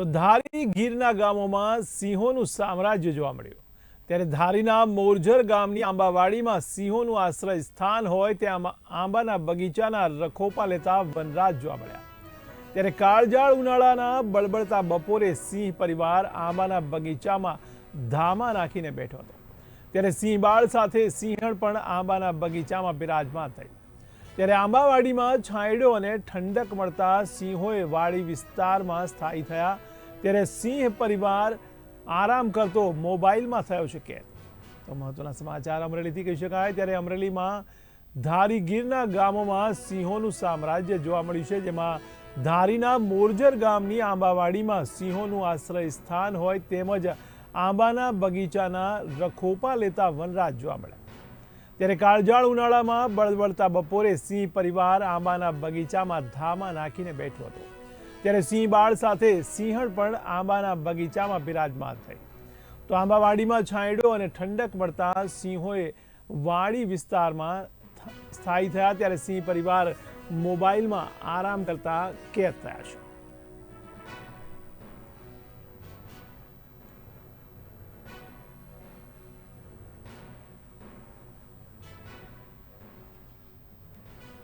તો ધારી ગીરના ગામોમાં સિંહોનું સામ્રાજ્ય જોવા મળ્યું. ત્યારે ધારીના મોરજર ગામની આંબાવાડીમાં સિંહોનું આશ્રય સ્થાન હોય ત્યાં આંબાના બગીચાના રખોપા લેતા વનરાજ જોવા મળ્યા. ત્યારે કાળજાળ ઉનાળાના બળબળતા બપોરે સિંહ પરિવાર આંબાના બગીચામાં ધામા નાખીને બેઠો હતો. ત્યારે સિંહબાળ સાથે સિંહણ પણ આંબાના બગીચામાં બિરાજમાન થઈ. ત્યારે આંબાવાડીમાં છાંયડો અને ઠંડક મળતા સિંહોએ વાડી વિસ્તારમાં સ્થાયી થયા ત્યારે સિંહ પરિવાર આરામ કરતો મોબાઈલમાં થયો છે કેદ. તો મહત્વના સમાચાર અમરેલીથી કહી શકાય. ત્યારે અમરેલીમાં ધારી ગીરના ગામોમાં સિંહોનું સામ્રાજ્ય જોવા મળ્યું છે, જેમાં ધારીના મોરજર ગામની આંબાવાડીમાં સિંહોનું આશ્રય સ્થાન હોય તેમજ આંબાના બગીચાના રખોપા લેતા વનરાજ જોવા મળ્યા. ત્યારે કાળજાળ ઉનાળામાં બળબળતા બપોરે સિંહ પરિવાર આંબાના બગીચામાં ધામા નાખીને બેઠો હતો. ત્યારે સિંહ બાળ સાથે સિંહણ પણ આંબાના બગીચામાં બિરાજમાન થઈ. તો આંબાવાડીમાં છાંયડો અને ઠંડક મળતા સિંહોએ વાડી વિસ્તારમાં સ્થાયી થયા ત્યારે સિંહ પરિવાર મોબાઈલમાં આરામ કરતા કેદ થયા છે.